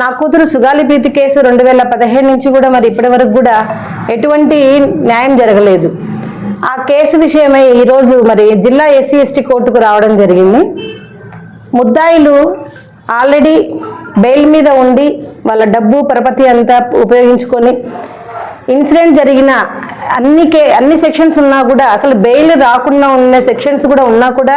నా కూతురు సుగాలి ప్రీతి కేసు రెండు వేల పదిహేను నుంచి కూడా మరి ఇప్పటి వరకు కూడా ఎటువంటి న్యాయం జరగలేదు. ఆ కేసు విషయమై ఈరోజు మరి జిల్లా ఎస్సీ ఎస్టీ కోర్టుకు రావడం జరిగింది. ముద్దాయిలు ఆల్రెడీ బెయిల్ మీద ఉండి వాళ్ళ డబ్బు పరపతి అంతా ఉపయోగించుకొని ఇన్సిడెంట్ జరిగిన అన్ని కే అన్ని సెక్షన్స్ ఉన్నా కూడా అసలు బెయిల్ రాకుండా ఉన్న సెక్షన్స్ కూడా ఉన్నా కూడా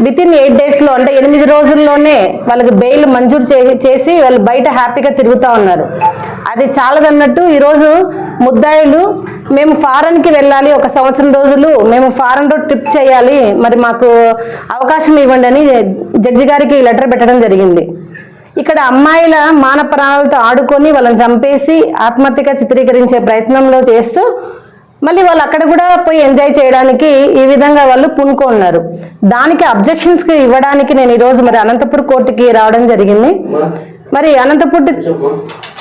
విత్ ఇన్ ఎయిట్ డేస్లో అంటే ఎనిమిది రోజుల్లోనే వాళ్ళకి బెయిల్ మంజూరు చే- చేసి వాళ్ళు బయట హ్యాపీగా తిరుగుతూ ఉన్నారు. అది చాలదన్నట్టు ఈరోజు ముద్దాయిలు మేము ఫారెన్కి వెళ్ళాలి ఒక సంవత్సరం రోజులు మేము ఫారెన్లో ట్రిప్ చేయాలి మరి మాకు అవకాశం ఇవ్వండి అని జడ్జి గారికి లెటర్ పెట్టడం జరిగింది. ఇక్కడ అమ్మాయిల మాన ప్రాణాలతో ఆడుకొని వాళ్ళని చంపేసి ఆత్మహత్యగా చిత్రీకరించే ప్రయత్నంలో చేస్తూ మళ్ళీ వాళ్ళు అక్కడ కూడా పోయి ఎంజాయ్ చేయడానికి ఈ విధంగా వాళ్ళు పూనుకున్నారు దానికి అబ్జెక్షన్స్కి ఇవ్వడానికి నేను ఈరోజు మరి అనంతపూర్ కోర్టుకి రావడం జరిగింది. మరి అనంతపూర్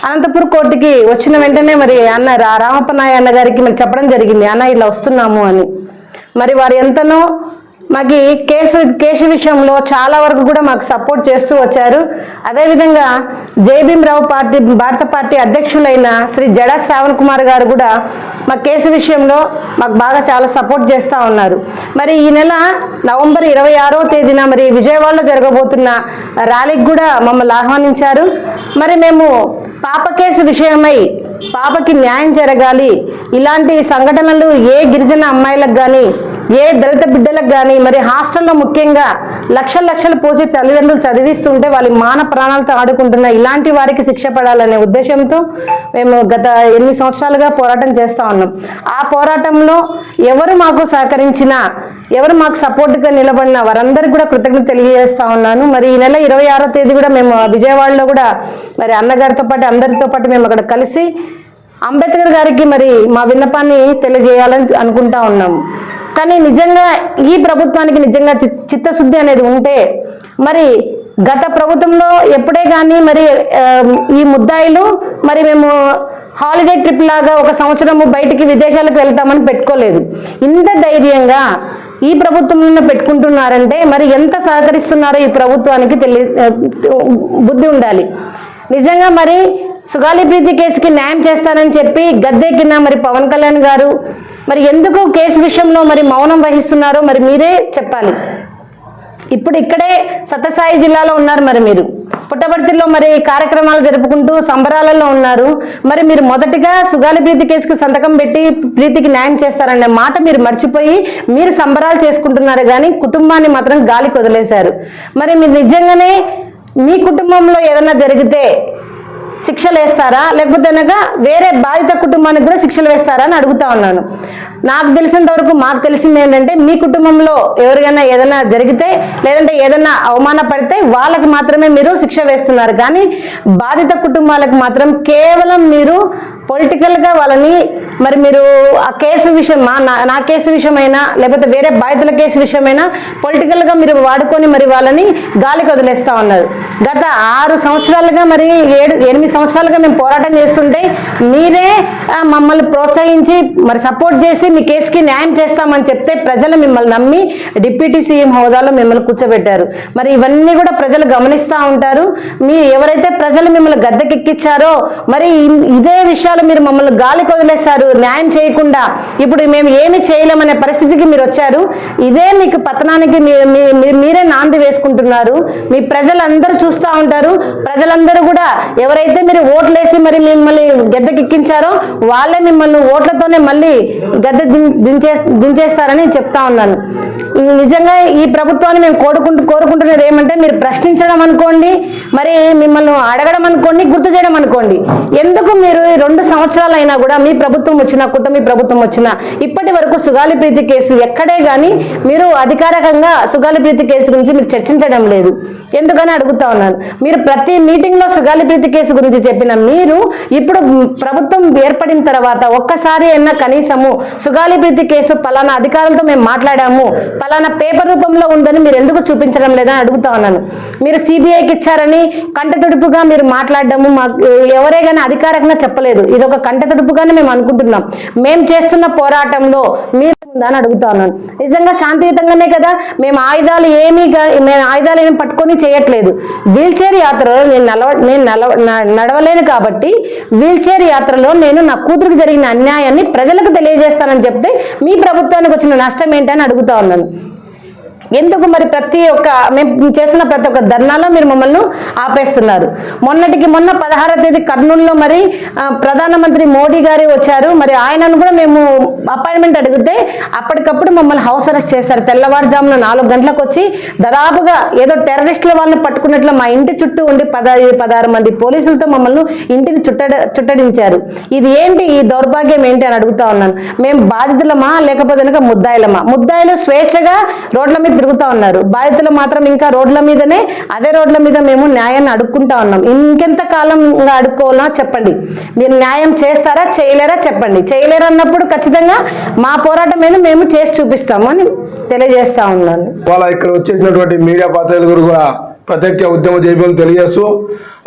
అనంతపూర్ కోర్టుకి వచ్చిన వెంటనే మరి అన్న రామప్ప నాయ అన్న గారికి మరి చెప్పడం జరిగింది అన్న ఇలా వస్తున్నాము అని. మరి వారు ఎంతనో మాకు కేసు కేసు విషయంలో చాలా వరకు కూడా మాకు సపోర్ట్ చేస్తూ వచ్చారు. అదేవిధంగా జయభీమరావు పార్టీ భారత పార్టీ అధ్యక్షులైన శ్రీ జడా శ్రావణ్ కుమార్ గారు కూడా మా కేసు విషయంలో మాకు బాగా చాలా సపోర్ట్ చేస్తూ ఉన్నారు. మరి ఈ నెల నవంబర్ ఇరవై ఆరో తేదీన మరి విజయవాడలో జరగబోతున్న ర్యాలీకి కూడా మమ్మల్ని ఆహ్వానించారు. మరి మేము పాప కేసు విషయమై పాపకి న్యాయం జరగాలి. ఇలాంటి సంఘటనలు ఏ గిరిజన అమ్మాయిలకు కానీ ఏ దళిత బిడ్డలకు కానీ మరి హాస్టల్లో ముఖ్యంగా లక్షల లక్షలు పోసి తల్లిదండ్రులు చదివిస్తుంటే వాళ్ళ మాన ప్రాణాలతో ఆడుకుంటున్న ఇలాంటి వారికి శిక్ష పడాలనే ఉద్దేశంతో మేము గత ఎనిమిది సంవత్సరాలుగా పోరాటం చేస్తూ ఉన్నాం. ఆ పోరాటంలో ఎవరు మాకు సహకరించినా ఎవరు మాకు సపోర్ట్గా నిలబడిన వారందరికీ కూడా కృతజ్ఞత తెలియజేస్తా ఉన్నాను. మరి ఈ నెల ఇరవై ఆరో తేదీ కూడా మేము విజయవాడలో కూడా మరి అన్నగారితో పాటు అందరితో పాటు మేము అక్కడ కలిసి అంబేద్కర్ గారికి మరి మా విన్నపాన్ని తెలియజేయాలని అనుకుంటా ఉన్నాము కానీ నిజంగా ఈ ప్రభుత్వానికి నిజంగా చిత్తశుద్ధి అనేది ఉంటే మరి గత ప్రభుత్వంలో ఎప్పుడే కానీ మరి ఈ ముద్దాయిలు మరి మేము హాలిడే ట్రిప్ లాగా ఒక సంవత్సరము బయటికి విదేశాలకు వెళ్తామని పెట్టుకోలేదు. ఇంత ధైర్యంగా ఈ ప్రభుత్వంలో పెట్టుకుంటున్నారంటే మరి ఎంత సహకరిస్తున్నారో ఈ ప్రభుత్వానికి తెలియ బుద్ధి ఉండాలి. నిజంగా మరి సుగాలి ప్రీతి కేసుకి న్యాయం చేస్తానని చెప్పి గద్దెక్కిన మరి పవన్ కళ్యాణ్ గారు మరి ఎందుకు కేసు విషయంలో మరి మౌనం వహిస్తున్నారో మరి మీరే చెప్పాలి. ఇప్పుడు ఇక్కడే సత్యసాయి జిల్లాలో ఉన్నారు మరి మీరు. పుట్టపర్తిలో మరి కార్యక్రమాలు జరుపుకుంటూ సంబరాలలో ఉన్నారు. మరి మీరు మొదటిగా సుగాలి ప్రీతి కేసుకి సంతకం పెట్టి ప్రీతికి న్యాయం చేస్తారనే మాట మీరు మర్చిపోయి మీరు సంబరాలు చేసుకుంటున్నారు కానీ కుటుంబాన్ని మాత్రం గాలికి వదిలేశారు. మరి మీరు నిజంగానే మీ కుటుంబంలో ఏదైనా జరిగితే శిక్షలు వేస్తారా? లేకపోతే అనగా వేరే బాధిత కుటుంబానికి కూడా శిక్షలు వేస్తారా అని అడుగుతా ఉన్నాను. నాకు తెలిసినంత వరకు మాకు తెలిసింది ఏంటంటే మీ కుటుంబంలో ఎవరికైనా ఏదైనా జరిగితే లేదంటే ఏదైనా అవమాన పడితే వాళ్ళకి మాత్రమే మీరు శిక్ష వేస్తున్నారు. కానీ బాధిత కుటుంబాలకు మాత్రం కేవలం మీరు పొలిటికల్గా వాళ్ళని మరి మీరు ఆ కేసు విషయం నా- నా కేసు విషయమైనా లేకపోతే వేరే బాధితుల కేసు విషయమైనా పొలిటికల్గా మీరు వాడుకొని మరి వాళ్ళని గాలికి వదిలేస్తూ ఉన్నారు. గత ఆరు సంవత్సరాలుగా మరి ఏడు ఎనిమిది సంవత్సరాలుగా మేము పోరాటం చేస్తుంటే మీరే మమ్మల్ని ప్రోత్సహించి మరి సపోర్ట్ చేసి మీ కేసుకి న్యాయం చేస్తామని చెప్తే ప్రజలు మిమ్మల్ని నమ్మి డిప్యూటీ సీఎం హోదాలో మిమ్మల్ని కూర్చోబెట్టారు. మరి ఇవన్నీ కూడా ప్రజలు గమనిస్తూ ఉంటారు. మీ ఎవరైతే ప్రజలు మిమ్మల్ని గద్దెకెక్కించారో మరి ఇదే విషయాలు మీరు మమ్మల్ని గాలికి వదిలేస్తారు న్యాయం చేయకుండా ఇప్పుడు మేము ఏమి చేయలేమనే పరిస్థితికి మీరు వచ్చారు. ఇదే మీకు పతనానికి మీ- మీ- మీరే నాంది వేసుకుంటున్నారు. మీ ప్రజలందరూ చూస్తూ ఉంటారు. ప్రజలందరూ కూడా ఎవరైతే మీరు ఓట్లేసి మరి మిమ్మల్ని గద్దెకెక్కించారో వాళ్ళే మిమ్మల్ని ఓట్లతోనే మళ్ళీ గద్దె దించే దించేస్తారని చెప్తా ఉన్నాను. నిజంగా ఈ ప్రభుత్వాన్ని మేము కోరుకుంటూ కోరుకుంటున్నది ఏమంటే మీరు ప్రశ్నించడం అనుకోండి మరి మిమ్మల్ని అడగడం అనుకోండి గుర్తు చేయడం అనుకోండి. ఎందుకు మీరు రెండు సంవత్సరాలైనా కూడా మీ ప్రభుత్వం వచ్చినా కుటుంబీ ప్రభుత్వం వచ్చినా ఇప్పటి వరకు సుగాలి ప్రీతి కేసు ఎక్కడే కానీ మీరు అధికారికంగా సుగాలి ప్రీతి కేసు గురించి మీరు చర్చించడం లేదు. ఎందుకని అడుగుతా ఉన్నాను? మీరు ప్రతి మీటింగ్లో సుగాలి ప్రీతి కేసు గురించి చెప్పిన మీరు ఇప్పుడు ప్రభుత్వం ఏర్పడిన తర్వాత ఒక్కసారి అయినా కనీసము సుగాలి ప్రీతి కేసు పలానా అధికారులతో మేము మాట్లాడాము ఫలానా పేపర్ రూపంలో ఉందని మీరు ఎందుకు చూపించడం లేదని అడుగుతా ఉన్నాను. మీరు సిబిఐకి ఇచ్చారని కంటతుడుపుగా మీరు మాట్లాడడము మాకు ఎవరే కానీ అధికారికంగా చెప్పలేదు. ఇది ఒక కంటతుడుపుగానే మేము అనుకుంటున్నాం. మేము చేస్తున్న పోరాటంలో మీరు ఉందని అడుగుతా ఉన్నాను. నిజంగా శాంతియుతంగానే కదా మేము ఆయుధాలు ఏమీ మేము ఆయుధాలు ఏమి పట్టుకొని చేయట్లేదు. వీల్ చైర్ యాత్రలో నేను నలవ నేను నలవ న- నడవలేను కాబట్టి వీల్ చైర్ యాత్రలో నేను నా కూతురికి జరిగిన అన్యాయాన్ని ప్రజలకు తెలియజేస్తానని చెప్తే మీ ప్రభుత్వానికి వచ్చిన నష్టం ఏంటని అడుగుతా ఉన్నాను. ఎందుకు మరి ప్రతి ఒక్క మేము చేసిన ప్రతి ఒక్క ధర్నాలో మీరు మమ్మల్ని ఆపేస్తున్నారు? మొన్నటికి మొన్న పదహారో తేదీ కర్నూలులో మరి ప్రధానమంత్రి మోడీ గారు వచ్చారు. మరి ఆయనను కూడా మేము అపాయింట్మెంట్ అడిగితే అప్పటికప్పుడు మమ్మల్ని హౌస్ అరెస్ట్ చేస్తారు తెల్లవారుజామున నాలుగు గంటలకు వచ్చి దాదాపుగా ఏదో టెర్రరిస్టుల వాళ్ళని పట్టుకున్నట్లు మా ఇంటి చుట్టూ ఉండి పదహైదు పదహారు మంది పోలీసులతో మమ్మల్ని ఇంటిని చుట్టడ చుట్టడించారు. ఇది ఏంటి? ఈ దౌర్భాగ్యం ఏంటి అని అడుగుతా ఉన్నాను. మేము బాధితులమా? లేకపోతే కనుక ముద్దాయిలమా? ముద్దాయిలు స్వేచ్ఛగా రోడ్ల మీద తిరుగుతా ఉన్నారు. బాధితులు మాత్రం ఇంకా రోడ్ల మీదనే అదే రోడ్ల మీద మేము న్యాయాన్ని అడుక్కుంటా ఉన్నాం. ఇంకెంత కాలంగా ఇంకా అడుక్కోవాలా చెప్పండి. మీరు న్యాయం చేస్తారా చేయలేరా చెప్పండి. చేయలేరు అన్నప్పుడు ఖచ్చితంగా మా పోరాటం మీద మేము చేసి చూపిస్తాము అని తెలియజేస్తా ఉన్నాను. వాళ్ళ ఇక్కడ వచ్చేసినటువంటి మీడియా పాత్రలు కూడా ప్రత్యక్ష ఉద్యమ జైబం తెలియజేస్తూ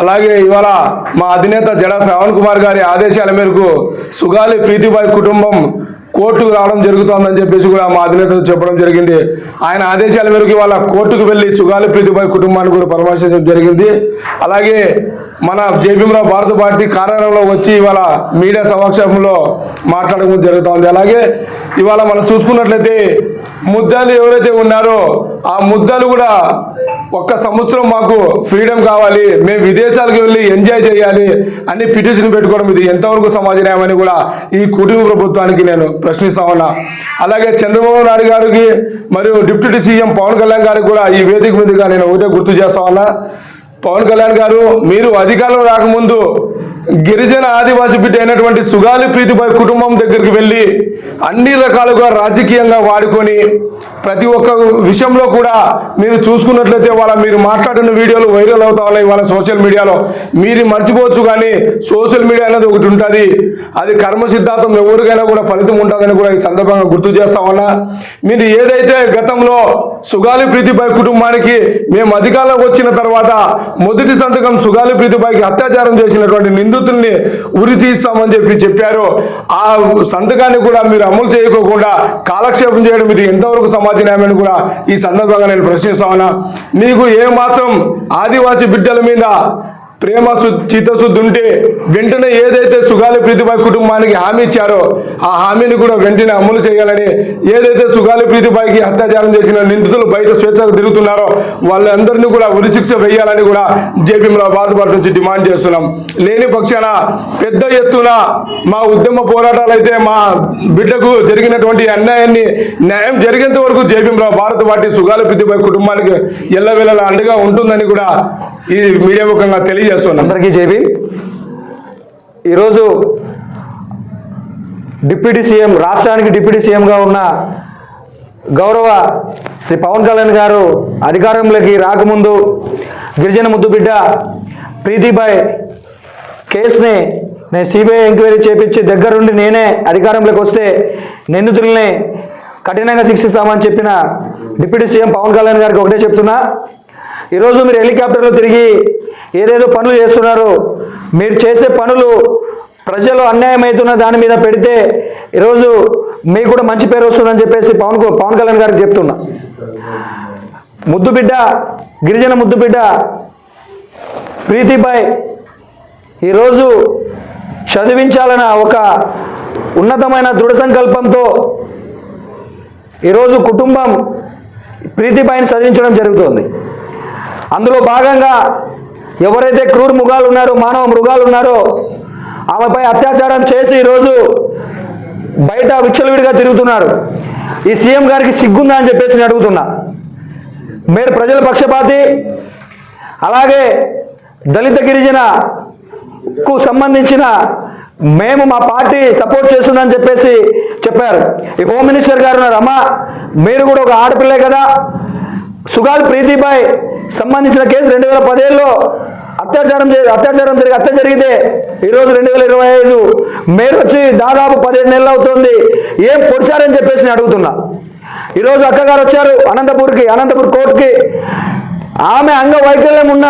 అలాగే ఇవాళ మా అధినేత జడా శ్రవణ్ కుమార్ గారి ఆదేశాల మేరకు సుగాలి ప్రీతిబాయ్ కుటుంబం కోర్టుకు రావడం జరుగుతోందని చెప్పేసి కూడా మా అధినేతలు చెప్పడం జరిగింది. ఆయన ఆదేశాల మేరకు వాళ్ళ కోర్టుకు వెళ్ళి సుగాలి ప్రీతిబాయ్ కుటుంబాన్ని కూడా పరామర్శించడం జరిగింది. అలాగే మన జేబీమరావు భారత పార్టీ కార్యాలయంలో వచ్చి ఇవాళ మీడియా సమక్షంలో మాట్లాడడం జరుగుతోంది. అలాగే ఇవాళ మనం చూసుకున్నట్లయితే ముద్దాలు ఎవరైతే ఉన్నారో ఆ ముద్దాలు కూడా ఒక్క సంవత్సరం మాకు ఫ్రీడమ్ కావాలి మేము విదేశాలకు వెళ్ళి ఎంజాయ్ చేయాలి అని పిటిషన్ పెట్టుకోవడం ఇది ఎంతవరకు సమాజ న్యాయం కూడా ఈ కుటుంబ ప్రభుత్వానికి నేను ప్రశ్నిస్తా ఉన్నా. అలాగే చంద్రబాబు నాయుడు గారికి మరియు డిప్యూటీ సీఎం పవన్ కళ్యాణ్ గారికి కూడా ఈ వేదిక మీదుగా నేను ఒకటే గుర్తు చేస్తా ఉన్నా. పవన్ కళ్యాణ్ గారు మీరు అధికారంలో రాకముందు గిరిజన ఆదివాసి బిడ్డ అయినటువంటి సుగాలి ప్రీతిపై కుటుంబం దగ్గరికి వెళ్ళి అన్ని రకాలుగా రాజకీయంగా వాడుకొని ప్రతి ఒక్క విషయంలో కూడా మీరు చూసుకున్నట్లయితే వాళ్ళ మీరు మాట్లాడిన వీడియోలు వైరల్ అవుతా ఉన్నాయి వాళ్ళ సోషల్ మీడియాలో. మీరు మర్చిపోవచ్చు కానీ సోషల్ మీడియా అనేది ఒకటి ఉంటుంది. అది కర్మ సిద్ధాంతం ఎవరికైనా కూడా ఫలితం ఉంటుందని కూడా ఈ సందర్భంగా గుర్తు చేస్తా ఉన్నా. మీరు ఏదైతే గతంలో సుగాలి ప్రీతిపై కుటుంబానికి మేము అధికారంలోకి వచ్చిన తర్వాత మొదటి సంతకం సుగాలి ప్రీతిపైకి అత్యాచారం చేసినటువంటి నిందితుల్ని ఉరి తీస్తామని చెప్పి చెప్పారో. ఆ సంతకాన్ని కూడా మీరు అమలు చేయకోకుండా కాలక్షేపం చేయడం ఇది ఎంతవరకు సమాజ కూడా ఈ సందర్భంగా నేను ప్రశ్నిస్తా ఉన్నా. మీకు ఏ మాత్రం ఆదివాసీ బిడ్డల మీద ప్రేమ చిత్తశుద్ధి ఉంటే వెంటనే ఏదైతే సుగాలి ప్రీతిభాయ్ కుటుంబానికి హామీ ఇచ్చారో ఆ హామీని కూడా వెంటనే అమలు చేయాలని ఏదైతే సుగాలి ప్రీతిభాయ్కి అత్యాచారం చేసిన నిందితులు బయట స్వేచ్ఛగా తిరుగుతున్నారో వాళ్ళందరినీ కూడా ఉరిశిక్ష వేయాలని కూడా జేపీఎంలో బాధపడి నుంచి డిమాండ్ చేస్తున్నాం. లేని పక్షాన పెద్ద ఎత్తున మా ఉద్యమ పోరాటాలు అయితే మా బిడ్డకు జరిగినటువంటి అన్యాయాన్ని న్యాయం జరిగేంత వరకు జేపీఎంలో భారత పార్టీ సుగాలి ప్రీతిభాయ్ కుటుంబానికి ఎల్లవెల్లలా అండగా ఉంటుందని కూడా ఇది మీడియా ముఖంగా తెలియజేస్తున్నాం. అందరికీ జేబీ ఈరోజు డిప్యూటీ సీఎం రాష్ట్రానికి డిప్యూటీ సీఎంగా ఉన్న గౌరవ శ్రీ పవన్ కళ్యాణ్ గారు అధికారంలోకి రాకముందు గిరిజన ముద్దుబిడ్డ ప్రీతిబాయ్ కేసుని నేను సిబిఐ ఎంక్వైరీ చేపించి దగ్గరుండి నేనే అధికారంలోకి వస్తే నిందితుల్ని కఠినంగా శిక్షిస్తామని చెప్పిన డిప్యూటీ సీఎం పవన్ కళ్యాణ్ గారికి ఒకటే చెప్తున్నా. ఈరోజు మీరు హెలికాప్టర్లు తిరిగి ఏదేదో పనులు చేస్తున్నారు. మీరు చేసే పనులు ప్రజలు అన్యాయం అవుతున్న దాని మీద పెడితే ఈరోజు మీకు కూడా మంచి పేరు వస్తుందని చెప్పేసి పవన్ పవన్ కళ్యాణ్ గారికి చెప్తున్నా. ముద్దుబిడ్డ గిరిజన ముద్దుబిడ్డ ప్రీతిబాయ్ ఈరోజు చదివించాలన్న ఒక ఉన్నతమైన దృఢ సంకల్పంతో ఈరోజు కుటుంబం ప్రీతిబాయిని చదివించడం జరుగుతోంది. అందులో భాగంగా ఎవరైతే క్రూర్ మృగాలు ఉన్నారో మానవ మృగాలు ఉన్నారో ఆమెపై అత్యాచారం చేసి ఈరోజు బయట విచ్చలవిడిగా తిరుగుతున్నారు. ఈ సీఎం గారికి సిగ్గుందా అని చెప్పేసి నేను అడుగుతున్నా. మీరు ప్రజల పక్షపాతి అలాగే దళిత గిరిజనకు సంబంధించిన మేము మా పార్టీ సపోర్ట్ చేస్తుందని చెప్పేసి చెప్పారు. ఈ హోమ్ మినిస్టర్ గారు ఉన్నారు. అమ్మా మీరు కూడా ఒక ఆడపిల్లే కదా. సుగాల్ ప్రీతిబాయ్ సంబంధించిన కేసు రెండు వేల పదేళ్ళలో అత్యాచారం అత్యాచారం జరిగి హత్య జరిగితే ఈరోజు రెండు వేల ఇరవై ఐదు మీరు వచ్చి దాదాపు పదిహేను నెలలు అవుతుంది. ఏం పొడిచారని చెప్పేసి నేను అడుగుతున్నా. ఈరోజు అక్కగారు వచ్చారు అనంతపూర్కి అనంతపూర్ కోర్టుకి. ఆమె అంగవైకల్యం ఉన్న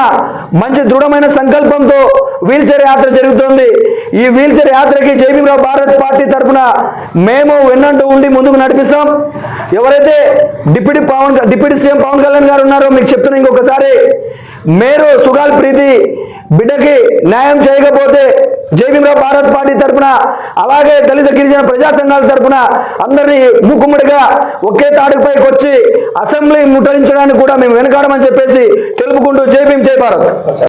మంచి దృఢమైన సంకల్పంతో వీల్ చైర్ యాత్ర జరుగుతోంది. ఈ వీల్చైర్ యాత్రకి జేబీరావు భారత్ పార్టీ తరఫున మేము వెన్నంటూ ఉండి ముందుకు నడిపిస్తాం. ఎవరైతే deputy Pawan deputy CM Pawan Kalyan garu ఉన్నారో మీకు చెప్తున్నా ఇంకొకసారి మీరు సుగాల్ ప్రీతి బిడ్డకి న్యాయం చేయకపోతే జేబీరావు భారత్ పార్టీ తరఫున అలాగే దళిత గిరిజన ప్రజా సంఘాల తరఫున అందరినీ మూకుమ్మడిగా ఒకే తాడుపైకి వచ్చి అసెంబ్లీ ముట్టడించడానికి కూడా మేము వెనకాడమని చెప్పేసి తెలుపుకుంటూ జైభీం జై భారత్.